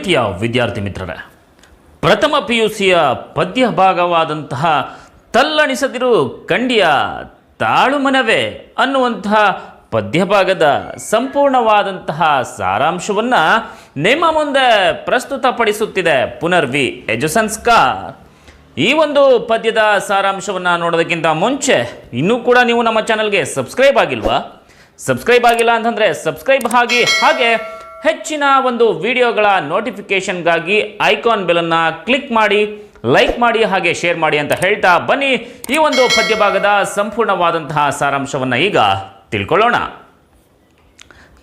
ಪ್ರೀತಿಯ ವಿದ್ಯಾರ್ಥಿ ಮಿತ್ರರೇ, ಪ್ರಥಮ ಪಿ ಯು ಸಿಯ ಪದ್ಯ ಭಾಗವಾದಂತಹ ತಲ್ಲಣಿಸದಿರು ಕಂಡಿಯ ತಾಳುಮನವೇ ಅನ್ನುವಂತಹ ಪದ್ಯಭಾಗದ ಸಂಪೂರ್ಣವಾದಂತಹ ಸಾರಾಂಶವನ್ನು ನಿಮ್ಮ ಮುಂದೆ ಪ್ರಸ್ತುತಪಡಿಸುತ್ತಿದೆ ಪುನರ್ವಿ ಎಜುಸಂಸ್ಕಾರ್ ಈ ಒಂದು ಪದ್ಯದ ಸಾರಾಂಶವನ್ನು ನೋಡೋದಕ್ಕಿಂತ ಮುಂಚೆ ಇನ್ನೂ ಕೂಡ ನೀವು ನಮ್ಮ ಚಾನಲ್ಗೆ ಸಬ್ಸ್ಕ್ರೈಬ್ ಆಗಿಲ್ವಾ? ಸಬ್ಸ್ಕ್ರೈಬ್ ಆಗಿಲ್ಲ ಅಂತಂದರೆ ಸಬ್ಸ್ಕ್ರೈಬ್ ಆಗಿ ಹಾಗೆ ಹೆಚ್ಚಿನ ಒಂದು ವಿಡಿಯೋಗಳ ನೋಟಿಫಿಕೇಷನ್ಗಾಗಿ ಐಕಾನ್ ಬೆಲನ್ನು ಕ್ಲಿಕ್ ಮಾಡಿ, ಲೈಕ್ ಮಾಡಿ ಹಾಗೆ ಶೇರ್ ಮಾಡಿ ಅಂತ ಹೇಳ್ತಾ ಬನ್ನಿ. ಈ ಒಂದು ಪದ್ಯಭಾಗದ ಸಂಪೂರ್ಣವಾದಂತಹ ಸಾರಾಂಶವನ್ನು ಈಗ ತಿಳ್ಕೊಳ್ಳೋಣ.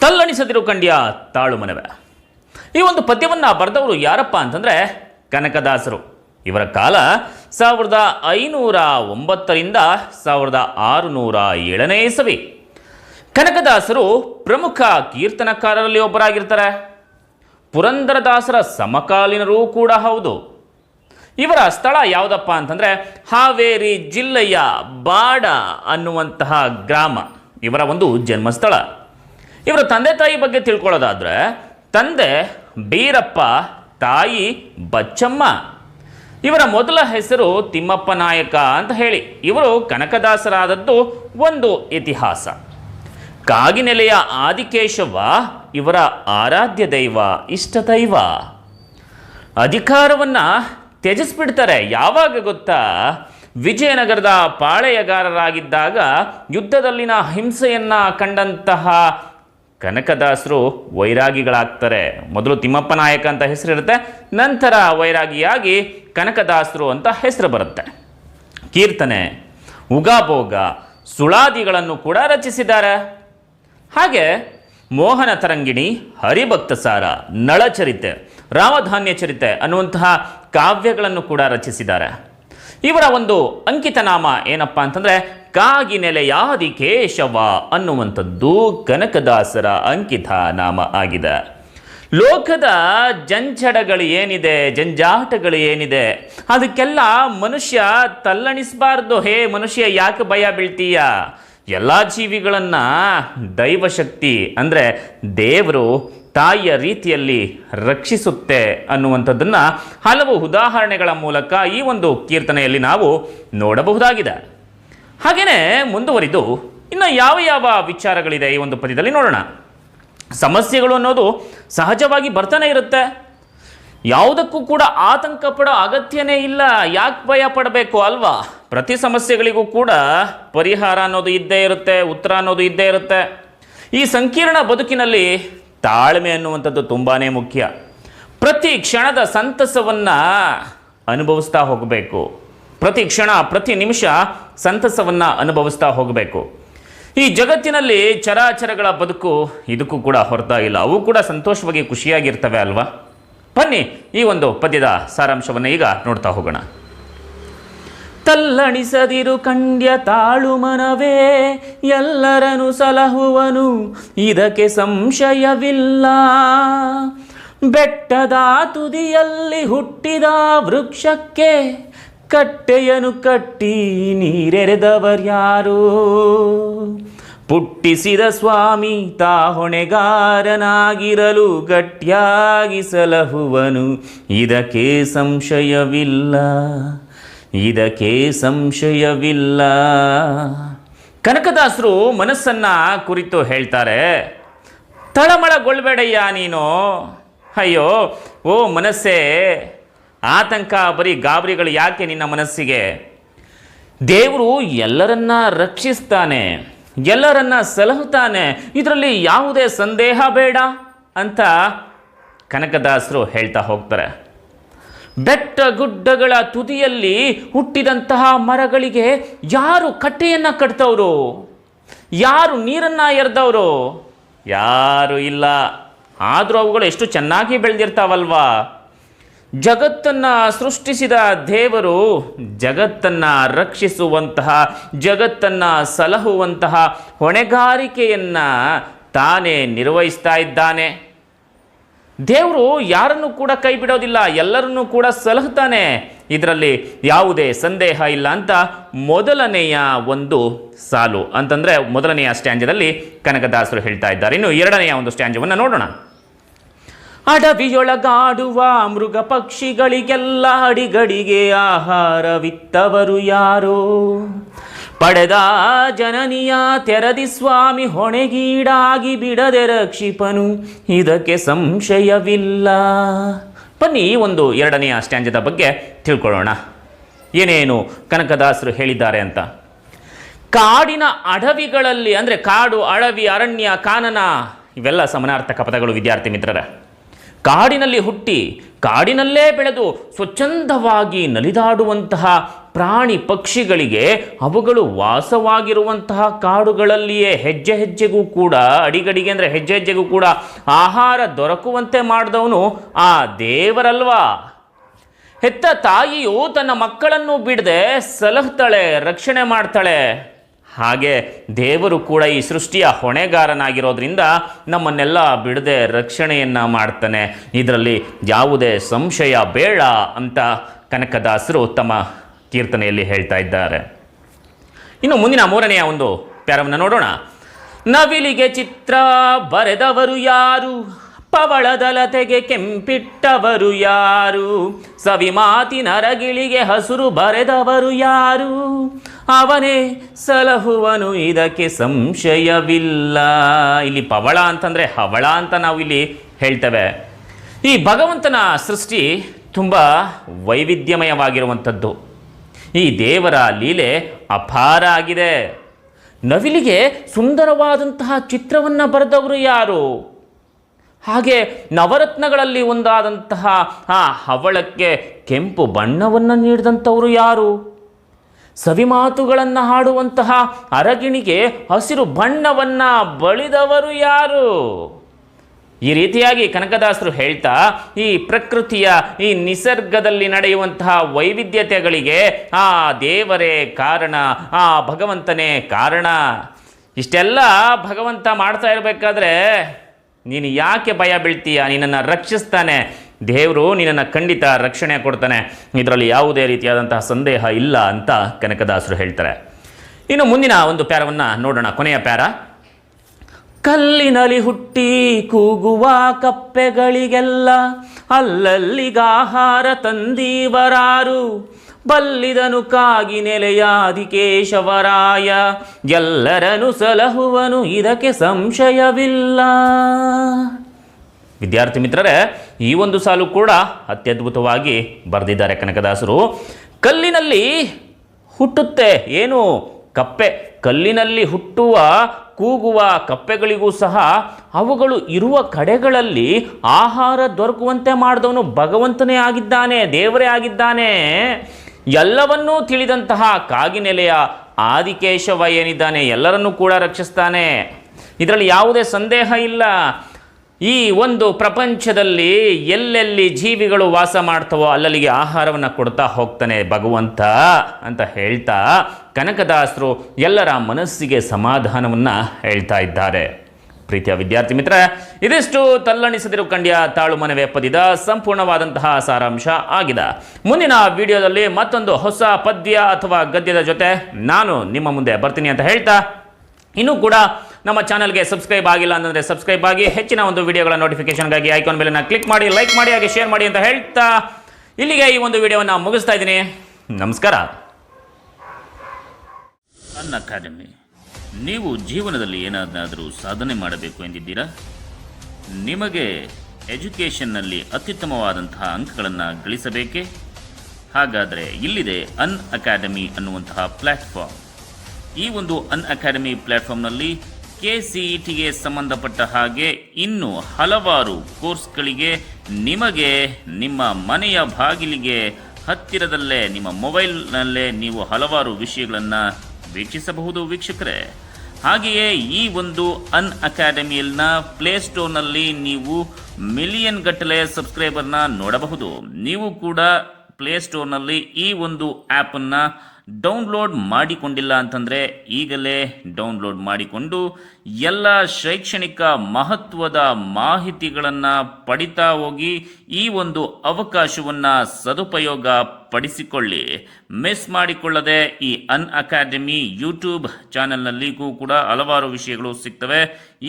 ತಲ್ಲಣಿಸದಿರು ಕಂಡ್ಯ ತಾಳು ಮನವೆ. ಈ ಒಂದು ಪದ್ಯವನ್ನು ಬರೆದವರು ಯಾರಪ್ಪ ಅಂತಂದರೆ ಕನಕದಾಸರು. ಇವರ ಕಾಲ ಸಾವಿರದ ಐನೂರ ಒಂಬತ್ತರಿಂದ ಸಾವಿರದ ಆರುನೂರ ಏಳನೇ ಇಸವಿ. ಕನಕದಾಸರು ಪ್ರಮುಖ ಕೀರ್ತನಕಾರರಲ್ಲಿ ಒಬ್ಬರಾಗಿರ್ತಾರೆ. ಪುರಂದರದಾಸರ ಸಮಕಾಲೀನರೂ ಕೂಡ ಹೌದು. ಇವರ ಸ್ಥಳ ಯಾವುದಪ್ಪ ಅಂತಂದರೆ ಹಾವೇರಿ ಜಿಲ್ಲೆಯ ಬಾಡ ಅನ್ನುವಂತಹ ಗ್ರಾಮ. ಇವರ ಒಂದು ಜನ್ಮಸ್ಥಳ. ಇವರ ತಂದೆ ತಾಯಿ ಬಗ್ಗೆ ತಿಳ್ಕೊಳ್ಳೋದಾದ್ರೆ ತಂದೆ ಬೀರಪ್ಪ, ತಾಯಿ ಬಚ್ಚಮ್ಮ. ಇವರ ಮೊದಲ ಹೆಸರು ತಿಮ್ಮಪ್ಪ ನಾಯಕ ಅಂತ ಹೇಳಿ. ಇವರು ಕನಕದಾಸರಾದದ್ದು ಒಂದು ಇತಿಹಾಸ. ಕಾಗಿನೆಲೆಯ ಆದಿಕೇಶವ, ಇವರ ಆರಾಧ್ಯ ದೈವ, ಇಷ್ಟ ದೈವ. ಅಧಿಕಾರವನ್ನು ತ್ಯಜಿಸ್ಬಿಡ್ತಾರೆ. ಯಾವಾಗ ಗೊತ್ತಾ? ವಿಜಯನಗರದ ಪಾಳೆಯಗಾರರಾಗಿದ್ದಾಗ ಯುದ್ಧದಲ್ಲಿನ ಹಿಂಸೆಯನ್ನು ಕಂಡಂತಹ ಕನಕದಾಸರು ವೈರಾಗಿಗಳಾಗ್ತಾರೆ. ಮೊದಲು ತಿಮ್ಮಪ್ಪ ನಾಯಕ ಅಂತ ಹೆಸರಿರುತ್ತೆ, ನಂತರ ವೈರಾಗಿಯಾಗಿ ಕನಕದಾಸರು ಅಂತ ಹೆಸರು ಬರುತ್ತೆ. ಕೀರ್ತನೆ, ಉಗಾಭೋಗ, ಸುಳಾದಿಗಳನ್ನು ಕೂಡ ರಚಿಸಿದ್ದಾರೆ. ಹಾಗೆ ಮೋಹನ ತರಂಗಿಣಿ, ಹರಿಭಕ್ತ ಸಾರ ನಳಚರಿತೆ ರಾಮಧಾನ್ಯ ಚರಿತೆ ಅನ್ನುವಂತಹ ಕಾವ್ಯಗಳನ್ನು ಕೂಡ ರಚಿಸಿದ್ದಾರೆ. ಇವರ ಒಂದು ಅಂಕಿತ ನಾಮ ಏನಪ್ಪ ಅಂತಂದರೆ, ಕಾಗಿನೆಲೆಯಾದಿ ಕೇಶವ ಅನ್ನುವಂಥದ್ದು ಕನಕದಾಸರ ಅಂಕಿತ ನಾಮ ಆಗಿದೆ. ಲೋಕದ ಜಂಜಡಗಳು ಏನಿದೆ, ಜಂಜಾಟಗಳು ಏನಿದೆ, ಅದಕ್ಕೆಲ್ಲ ಮನುಷ್ಯ ತಲ್ಲಣಿಸಬಾರ್ದು. ಹೇ ಮನುಷ್ಯ, ಯಾಕೆ ಭಯ ಬೀಳ್ತೀಯ? ಎಲ್ಲ ಜೀವಿಗಳನ್ನು ದೈವಶಕ್ತಿ ಅಂದರೆ ದೇವರು ತಾಯಿಯ ರೀತಿಯಲ್ಲಿ ರಕ್ಷಿಸುತ್ತೆ ಅನ್ನುವಂಥದ್ದನ್ನು ಹಲವು ಉದಾಹರಣೆಗಳ ಮೂಲಕ ಈ ಒಂದು ಕೀರ್ತನೆಯಲ್ಲಿ ನಾವು ನೋಡಬಹುದಾಗಿದೆ. ಹಾಗೆಯೇ ಮುಂದುವರಿದು ಇನ್ನು ಯಾವ ಯಾವ ವಿಚಾರಗಳಿದೆ ಈ ಒಂದು ಪದ್ಯದಲ್ಲಿ ನೋಡೋಣ. ಸಮಸ್ಯೆಗಳು ಅನ್ನೋದು ಸಹಜವಾಗಿ ಬರ್ತಾನೆ ಇರುತ್ತೆ. ಯಾವುದಕ್ಕೂ ಕೂಡ ಆತಂಕ ಪಡೋ ಅಗತ್ಯನೇ ಇಲ್ಲ. ಯಾಕೆ ಭಯ ಪಡಬೇಕು ಅಲ್ವಾ? ಪ್ರತಿ ಸಮಸ್ಯೆಗಳಿಗೂ ಕೂಡ ಪರಿಹಾರ ಅನ್ನೋದು ಇದ್ದೇ ಇರುತ್ತೆ, ಉತ್ತರ ಅನ್ನೋದು ಇದ್ದೇ ಇರುತ್ತೆ. ಈ ಸಂಕೀರ್ಣ ಬದುಕಿನಲ್ಲಿ ತಾಳ್ಮೆ ಅನ್ನುವಂಥದ್ದು ತುಂಬಾ ಮುಖ್ಯ. ಪ್ರತಿ ಕ್ಷಣದ ಸಂತಸವನ್ನು ಅನುಭವಿಸ್ತಾ ಹೋಗಬೇಕು. ಪ್ರತಿ ಕ್ಷಣ, ಪ್ರತಿ ನಿಮಿಷ ಸಂತಸವನ್ನು ಅನುಭವಿಸ್ತಾ ಹೋಗಬೇಕು. ಈ ಜಗತ್ತಿನಲ್ಲಿ ಚರಾಚರಗಳ ಬದುಕು ಇದಕ್ಕೂ ಕೂಡ ಹೊರತಾಗಿಲ್ಲ ಅವು ಕೂಡ ಸಂತೋಷವಾಗಿ ಖುಷಿಯಾಗಿರ್ತವೆ ಅಲ್ವಾ? ಬನ್ನಿ ಈ ಒಂದು ಪದ್ಯದ ಸಾರಾಂಶವನ್ನು ಈಗ ನೋಡ್ತಾ ಹೋಗೋಣ. ತಲ್ಲಣಿಸದಿರು ಕಂಡ್ಯ ತಾಳು ಮನವೇ ಎಲ್ಲರನು ಸಲಹುವನು, ಇದಕ್ಕೆ ಸಂಶಯವಿಲ್ಲ. ಬೆಟ್ಟದ ತುದಿಯಲ್ಲಿ ಹುಟ್ಟಿದ ವೃಕ್ಷಕ್ಕೆ ಕಟ್ಟೆಯನು ಕಟ್ಟಿ ನೀರೆರೆದವರ್ಯಾರು. ಪುಟ್ಟಿಸಿದ ಸ್ವಾಮಿ ತಾ ಹೊಣೆಗಾರನಾಗಿರಲು ಗಟ್ಟಿಯಾಗಿ ಸಲಹುವನು, ಇದಕ್ಕೆ ಸಂಶಯವಿಲ್ಲ. ಇದಕ್ಕೆ ಸಂಶಯವಿಲ್ಲ. ಕನಕದಾಸರು ಮನಸ್ಸನ್ನ ಕುರಿತು ಹೇಳ್ತಾರೆ, ತಳಮಳಗೊಳ್ಬೇಡಯ್ಯ ನೀನು. ಅಯ್ಯೋ, ಓ ಮನಸ್ಸೇ, ಆತಂಕ ಬರೀ ಗಾಬರಿಗಳು ಯಾಕೆ ನಿನ್ನ ಮನಸ್ಸಿಗೆ? ದೇವರು ಎಲ್ಲರನ್ನ ರಕ್ಷಿಸ್ತಾನೆ, ಎಲ್ಲರನ್ನ ಸಲಹುತ್ತಾನೆ, ಇದರಲ್ಲಿ ಯಾವುದೇ ಸಂದೇಹ ಬೇಡ ಅಂತ ಕನಕದಾಸರು ಹೇಳ್ತಾ ಹೋಗ್ತಾರೆ. ಬೆಟ್ಟ ಗುಡ್ಡಗಳ ತುದಿಯಲ್ಲಿ ಹುಟ್ಟಿದಂತಹ ಮರಗಳಿಗೆ ಯಾರು ಕಟ್ಟೆಯನ್ನು ಕಟ್ತವರು? ಯಾರು ನೀರನ್ನು ಎರೆದವರು? ಯಾರು ಇಲ್ಲ. ಆದರೂ ಅವುಗಳು ಎಷ್ಟು ಚೆನ್ನಾಗಿ ಬೆಳೆದಿರ್ತಾವಲ್ವಾ? ಜಗತ್ತನ್ನು ಸೃಷ್ಟಿಸಿದ ದೇವರು ಜಗತ್ತನ್ನು ರಕ್ಷಿಸುವಂತಹ, ಜಗತ್ತನ್ನು ಸಲಹುವಂತಹ ಹೊಣೆಗಾರಿಕೆಯನ್ನು ತಾನೇ ನಿರ್ವಹಿಸ್ತಾ ಇದ್ದಾನೆ. ದೇವರು ಯಾರನ್ನು ಕೂಡ ಕೈ ಬಿಡೋದಿಲ್ಲ, ಎಲ್ಲರನ್ನೂ ಕೂಡ ಸಲಹುತ್ತಾನೆ. ಇದರಲ್ಲಿ ಯಾವುದೇ ಸಂದೇಹ ಇಲ್ಲ ಅಂತ ಮೊದಲನೆಯ ಒಂದು ಸಾಲು. ಅಂತಂದರೆ ಮೊದಲನೆಯ ಸ್ಟ್ಯಾಂಜದಲ್ಲಿ ಕನಕದಾಸರು ಹೇಳ್ತಾ ಇದ್ದಾರೆ. ಇನ್ನು ಎರಡನೆಯ ಒಂದು ಸ್ಟ್ಯಾಂಜವನ್ನು ನೋಡೋಣ. ಅಡವಿಯೊಳಗಾಡುವ ಮೃಗ ಪಕ್ಷಿಗಳಿಗೆಲ್ಲ ಅಡಿಗಡಿಗೆ ಆಹಾರವಿತ್ತವರು ಯಾರೋ? ಪಡೆದ ಜನನಿಯ ತೆರದಿ ಸ್ವಾಮಿ ಹೊಣೆಗೀಡಾಗಿ ಬಿಡದೆ ರಕ್ಷಿಪನು. ಇದಕ್ಕೆ ಸಂಶಯವಿಲ್ಲ. ಬನ್ನಿ ಒಂದು ಎರಡನೆಯ ಸ್ಟ್ಯಾಂಜದ ಬಗ್ಗೆ ತಿಳ್ಕೊಳ್ಳೋಣ. ಏನೇನು ಕನಕದಾಸರು ಹೇಳಿದ್ದಾರೆ ಅಂತ. ಕಾಡಿನ ಅಡವಿಗಳಲ್ಲಿ, ಅಂದರೆ ಕಾಡು ಅಳವಿ ಅರಣ್ಯ, ಕಾನನ, ಇವೆಲ್ಲ ಸಮನಾರ್ಥಕ ಪದಗಳು ವಿದ್ಯಾರ್ಥಿ ಮಿತ್ರರ. ಕಾಡಿನಲ್ಲಿ ಹುಟ್ಟಿ, ಕಾಡಿನಲ್ಲೇ ಬೆಳೆದು ಸ್ವಚ್ಛಂದವಾಗಿ ನಲಿದಾಡುವಂತಹ ಪ್ರಾಣಿ ಪಕ್ಷಿಗಳಿಗೆ ಅವುಗಳು ವಾಸವಾಗಿರುವಂತಹ ಕಾಡುಗಳಲ್ಲಿಯೇ ಹೆಜ್ಜೆ ಹೆಜ್ಜೆಗೂ ಕೂಡ, ಅಡಿಗಡಿಗೆ ಅಂದರೆ ಹೆಜ್ಜೆ ಹೆಜ್ಜೆಗೂ ಕೂಡ ಆಹಾರ ದೊರಕುವಂತೆ ಮಾಡಿದವನು ಆ ದೇವರಲ್ವಾ? ಹೆತ್ತ ತಾಯಿಯು ತನ್ನ ಮಕ್ಕಳನ್ನು ಬಿಡದೆ ಸಲಹ್ತಾಳೆ, ರಕ್ಷಣೆ ಮಾಡ್ತಾಳೆ. ಹಾಗೆ ದೇವರು ಕೂಡ ಈ ಸೃಷ್ಟಿಯ ಹೊಣೆಗಾರನಾಗಿರೋದ್ರಿಂದ ನಮ್ಮನ್ನೆಲ್ಲ ಬಿಡದೆ ರಕ್ಷಣೆಯನ್ನು ಮಾಡ್ತಾನೆ. ಇದರಲ್ಲಿ ಯಾವುದೇ ಸಂಶಯ ಬೇಡ ಅಂತ ಕನಕದಾಸರು ತಮ್ಮ ಕೀರ್ತನೆಯಲ್ಲಿ ಹೇಳ್ತಾ ಇದ್ದಾರೆ. ಇನ್ನು ಮುಂದಿನ ಮೂರನೆಯ ಒಂದು ಪ್ಯಾರವನ್ನು ನೋಡೋಣ. ನವಿಲಿಗೆ ಚಿತ್ರ ಬರೆದವರು ಯಾರು? ಪವಳದಲತೆಗೆ ಕೆಂಪಿಟ್ಟವರು ಯಾರು? ಸವಿ ರಗಿಳಿಗೆ ಹಸುರು ಬರೆದವರು ಯಾರು? ಅವನೇ ಸಲಹುವನು, ಇದಕ್ಕೆ ಸಂಶಯವಿಲ್ಲ. ಇಲ್ಲಿ ಪವಳ ಅಂತಂದರೆ ಹವಳ ಅಂತ ನಾವು ಇಲ್ಲಿ ಹೇಳ್ತೇವೆ. ಈ ಭಗವಂತನ ಸೃಷ್ಟಿ ತುಂಬ ವೈವಿಧ್ಯಮಯವಾಗಿರುವಂಥದ್ದು. ಈ ದೇವರ ಲೀಲೆ ಅಪಾರ ಆಗಿದೆ. ನವಿಲಿಗೆ ಸುಂದರವಾದಂತಹ ಚಿತ್ರವನ್ನು ಬರೆದವರು ಯಾರು? ಹಾಗೆ ನವರತ್ನಗಳಲ್ಲಿ ಒಂದಾದಂತಹ ಆ ಹವಳಕ್ಕೆ ಕೆಂಪು ಬಣ್ಣವನ್ನು ನೀಡಿದಂಥವರು ಯಾರು? ಸವಿಮಾತುಗಳನ್ನು ಹಾಡುವಂತಹ ಅರಗಿಣಿಗೆ ಹಸಿರು ಬಣ್ಣವನ್ನು ಬಳಿದವರು ಯಾರು? ಈ ರೀತಿಯಾಗಿ ಕನಕದಾಸರು ಹೇಳ್ತಾ, ಈ ಪ್ರಕೃತಿಯ, ಈ ನಿಸರ್ಗದಲ್ಲಿ ನಡೆಯುವಂತಹ ವೈವಿಧ್ಯತೆಗಳಿಗೆ, ಆ ದೇವರೇ ಕಾರಣ, ಆ ಭಗವಂತನೇ ಕಾರಣ. ಇಷ್ಟೆಲ್ಲ ಭಗವಂತ ಮಾಡ್ತಾ ಇರಬೇಕಾದ್ರೆ, ನೀನು ಯಾಕೆ ಭಯ ಬೀಳ್ತೀಯ? ನಿನ್ನನ್ನು ರಕ್ಷಿಸ್ತಾನೆ. ದೇವರು ನಿನ್ನನ್ನು ಖಂಡಿತ ರಕ್ಷಣೆ ಕೊಡ್ತಾನೆ. ಇದರಲ್ಲಿ ಯಾವುದೇ ರೀತಿಯಾದಂತಹ ಸಂದೇಹ ಇಲ್ಲ ಅಂತ ಕನಕದಾಸರು ಹೇಳ್ತಾರೆ. ಇನ್ನು ಮುಂದಿನ ಒಂದು ಪ್ಯಾರವನ್ನು ನೋಡೋಣ. ಕೊನೆಯ ಪ್ಯಾರ. ಕಲ್ಲಿನಲ್ಲಿ ಹುಟ್ಟಿ ಕೂಗುವ ಕಪ್ಪೆಗಳಿಗೆಲ್ಲ ಅಲ್ಲಲ್ಲಿಗಾಹಾರ ತಂದೀವರಾರು. ಬಲ್ಲಿದನು ಕಾಗಿ ನೆಲೆಯಾದಿ ಕೇಶವರಾಯ. ಎಲ್ಲರನು ಸಲಹುವನು, ಇದಕ್ಕೆ ಸಂಶಯವಿಲ್ಲ. ವಿದ್ಯಾರ್ಥಿ ಮಿತ್ರರೇ, ಈ ಒಂದು ಸಾಲು ಕೂಡ ಅತ್ಯದ್ಭುತವಾಗಿ ಬರೆದಿದ್ದಾರೆ ಕನಕದಾಸರು. ಕಲ್ಲಿನಲ್ಲಿ ಹುಟ್ಟುತ್ತೆ, ಏನು? ಕಪ್ಪೆ. ಕಲ್ಲಿನಲ್ಲಿ ಹುಟ್ಟುವ ಕೂಗುವ ಕಪ್ಪೆಗಳಿಗೂ ಸಹ ಅವುಗಳು ಇರುವ ಕಡೆಗಳಲ್ಲಿ ಆಹಾರ ದೊರಕುವಂತೆ ಮಾಡಿದವನು ಭಗವಂತನೇ ಆಗಿದ್ದಾನೆ, ದೇವರೇ ಆಗಿದ್ದಾನೆ. ಎಲ್ಲವನ್ನೂ ತಿಳಿದಂತಹ ಕಾಗಿನೆಲೆಯ ಆದಿಕೇಶವ ಏನಿದ್ದಾನೆ ಎಲ್ಲರನ್ನೂ ಕೂಡ ರಕ್ಷಿಸ್ತಾನೆ. ಇದರಲ್ಲಿ ಯಾವುದೇ ಸಂದೇಹ ಇಲ್ಲ. ಈ ಒಂದು ಪ್ರಪಂಚದಲ್ಲಿ ಎಲ್ಲೆಲ್ಲಿ ಜೀವಿಗಳು ವಾಸ ಮಾಡ್ತವೋ ಅಲ್ಲಲ್ಲಿಗೆ ಆಹಾರವನ್ನು ಕೊಡ್ತಾ ಹೋಗ್ತಾನೆ ಭಗವಂತ ಅಂತ ಹೇಳ್ತಾ ಕನಕದಾಸರು ಎಲ್ಲರ ಮನಸ್ಸಿಗೆ ಸಮಾಧಾನವನ್ನು ಹೇಳ್ತಾ ಇದ್ದಾರೆ. ಪ್ರೀತಿಯ ವಿದ್ಯಾರ್ಥಿ ಮಿತ್ರ, ಇದಿಷ್ಟು ತಲ್ಲಣಿಸದಿರು ಕಂಡ್ಯ ತಾಳು ಮನವೇ ಪದಿದ ಸಂಪೂರ್ಣವಾದಂತಹ ಸಾರಾಂಶ ಆಗಿದೆ. ಮುಂದಿನ ವಿಡಿಯೋದಲ್ಲಿ ಮತ್ತೊಂದು ಹೊಸ ಪದ್ಯ ಅಥವಾ ಗದ್ಯದ ಜೊತೆ ನಾನು ನಿಮ್ಮ ಮುಂದೆ ಬರ್ತೀನಿ ಅಂತ ಹೇಳ್ತಾ, ಇನ್ನೂ ಕೂಡ ನಮ್ಮ ಚಾನಲ್ಗೆ ಸಬ್ಸ್ಕ್ರೈಬ್ ಆಗಿಲ್ಲ ಅಂತಂದರೆ ಸಬ್ಸ್ಕ್ರೈಬ್ ಆಗಿ ಹೆಚ್ಚಿನ ಒಂದು ವಿಡಿಯೋಗಳ ನೋಟಿಫಿಕೇಶನ್ಗಾಗಿ ಐಕಾನ್ ಮೇಲೆ ಕ್ಲಿಕ್ ಮಾಡಿ ಲೈಕ್ ಮಾಡಿ ಹಾಗೆ ಶೇರ್ ಮಾಡಿ ಅಂತ ಹೇಳ್ತಾ ಇಲ್ಲಿಗೆ ಈ ಒಂದು ವಿಡಿಯೋವನ್ನು ಮುಗಿಸ್ತಾ ಇದ್ದೀನಿ. ನಮಸ್ಕಾರ. ಅನ್ ಅಕಾಡೆಮಿ, ನೀವು ಜೀವನದಲ್ಲಿ ಏನಾದರೂ ಸಾಧನೆ ಮಾಡಬೇಕು ಎಂದಿದ್ದೀರಾ? ನಿಮಗೆ ಎಜುಕೇಷನ್ನಲ್ಲಿ ಅತ್ಯುತ್ತಮವಾದಂತಹ ಅಂಕಗಳನ್ನು ಗಳಿಸಬೇಕೇ? ಹಾಗಾದರೆ ಇಲ್ಲಿದೆ ಅನ್ ಅಕಾಡೆಮಿ ಅನ್ನುವಂತಹ ಪ್ಲ್ಯಾಟ್ಫಾರ್ಮ್ ಈ ಒಂದು ಅನ್ ಅಕಾಡೆಮಿ ಪ್ಲ್ಯಾಟ್ಫಾರ್ಮ್ನಲ್ಲಿ ಕೆ ಸಿ ಇ ಟಿಗೆ ಸಂಬಂಧಪಟ್ಟ ಹಾಗೆ ಇನ್ನು ಹಲವಾರು ಕೋರ್ಸ್ಗಳಿಗೆ ನಿಮಗೆ ನಿಮ್ಮ ಮನೆಯ ಬಾಗಿಲಿಗೆ ಹತ್ತಿರದಲ್ಲೇ, ನಿಮ್ಮ ಮೊಬೈಲ್ನಲ್ಲೇ ನೀವು ಹಲವಾರು ವಿಷಯಗಳನ್ನು ವೀಕ್ಷಿಸಬಹುದು ವೀಕ್ಷಕರೇ. ಹಾಗೆಯೇ ಈ ಒಂದು ಅನ್ ಅಕಾಡೆಮಿಯಲ್ನ ಪ್ಲೇಸ್ಟೋರ್ನಲ್ಲಿ ನೀವು ಮಿಲಿಯನ್ ಗಟ್ಟಲೆ ಸಬ್ಸ್ಕ್ರೈಬರ್ನ ನೋಡಬಹುದು. ನೀವು ಕೂಡ ಪ್ಲೇಸ್ಟೋರ್ನಲ್ಲಿ ಈ ಒಂದು ಆ್ಯಪನ್ನು ಡೌನ್ಲೋಡ್ ಮಾಡಿಕೊಂಡಿಲ್ಲ ಅಂತಂದರೆ ಈಗಲೇ ಡೌನ್ಲೋಡ್ ಮಾಡಿಕೊಂಡು ಎಲ್ಲ ಶೈಕ್ಷಣಿಕ ಮಹತ್ವದ ಮಾಹಿತಿಗಳನ್ನು ಪಡಿತಾ ಹೋಗಿ ಈ ಒಂದು ಅವಕಾಶವನ್ನು ಸದುಪಯೋಗ ಪಡಿಸಿಕೊಳ್ಳಿ. ಮಿಸ್ ಮಾಡಿಕೊಳ್ಳದೆ ಈ ಅನ್ ಅಕಾಡೆಮಿ ಯೂಟ್ಯೂಬ್ ಚಾನೆಲ್ನಲ್ಲಿಗೂ ಕೂಡ ಹಲವಾರು ವಿಷಯಗಳು ಸಿಗ್ತವೆ.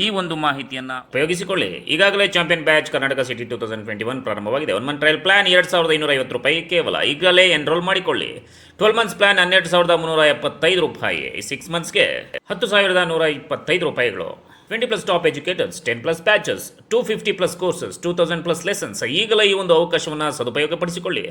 ಈ ಒಂದು ಮಾಹಿತಿಯನ್ನು ಉಪಯೋಗಿಸಿಕೊಳ್ಳಿ. ಈಗಾಗಲೇ champion batch Karnataka CET two thousand twenty one ಪ್ರಾರಂಭವಾಗಿದೆ. ಒನ್ ಮಂತ್ ಟ್ರಯಲ್ ಪ್ಲಾನ್ ಎರಡು ಸಾವಿರದ ರೂಪಾಯಿ ಕೇವಲ. ಈಗಲೇ ಎನ್ರೋಲ್ ಮಾಡಿಕೊಳ್ಳಿ. ಟ್ವೆಲ್ ಮಂತ್ಸ್ ಪ್ಲಾನ್ ಹನ್ನೆರಡು ಸಾವಿರದ ಮುನ್ನೂರ ಎಪ್ಪತ್ತೈದು ರೂಪಾಯಿ. ಸಿಕ್ಸ್ ಮಂತ್ಸ್ಗೆ ಹತ್ತು ಸಾವಿರದ ನೂರ ಇಪ್ಪತ್ತೈದು ರೂಪಾಯಿಗಳು. Twenty plus top educators ten plus batches two fifty plus courses two thousand plus lessons ಈಗಲೇ ಈ ಒಂದು ಅವಕಾಶವನ್ನು ಸದುಪಯೋಗಪಡಿಸಿಕೊಳ್ಳಿ.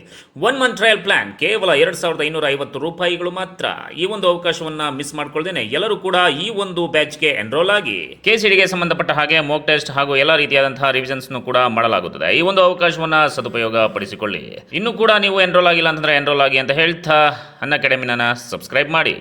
ಒನ್ ಮಂತ್ ಟ್ರಯಲ್ ಪ್ಲಾನ್ ಕೇವಲ ಎರಡು ಸಾವಿರದ ಐನೂರ ಐವತ್ತು ರೂಪಾಯಿಗಳು ಮಾತ್ರ. ಈ ಒಂದು ಅವಕಾಶವನ್ನು ಮಿಸ್ ಮಾಡ್ಕೊಳ್ದೇನೆ. ಎಲ್ಲರೂ ಕೂಡ ಈ ಒಂದು ಬ್ಯಾಚ್ಗೆ ಎನ್ರೋಲ್ ಆಗಿ. ಕೆ ಗೆ ಸಂಬಂಧಪಟ್ಟ ಹಾಗೆ ಮೋಕ್ ಟೆಸ್ಟ್ ಹಾಗೂ ಎಲ್ಲ ರೀತಿಯಾದಂತಹ ರಿವಿಷನ್ಸ್ ಕೂಡ ಮಾಡಲಾಗುತ್ತದೆ. ಈ ಒಂದು ಅವಕಾಶವನ್ನು ಸದುಪಯೋಗ ಪಡಿಸಿಕೊಳ್ಳಿ ಇನ್ನು ಕೂಡ ನೀವು ಎನ್ರೋಲ್ ಆಗಿಲ್ಲ ಅಂತಂದ್ರೆ ಎನ್ರೋಲ್ ಆಗಿ ಅಂತ ಹೇಳ್ತಾ, ಅನ್ನ ಅಕಾಡೆಮಿನ ಸಬ್ಸ್ಕ್ರೈಬ್ ಮಾಡಿ.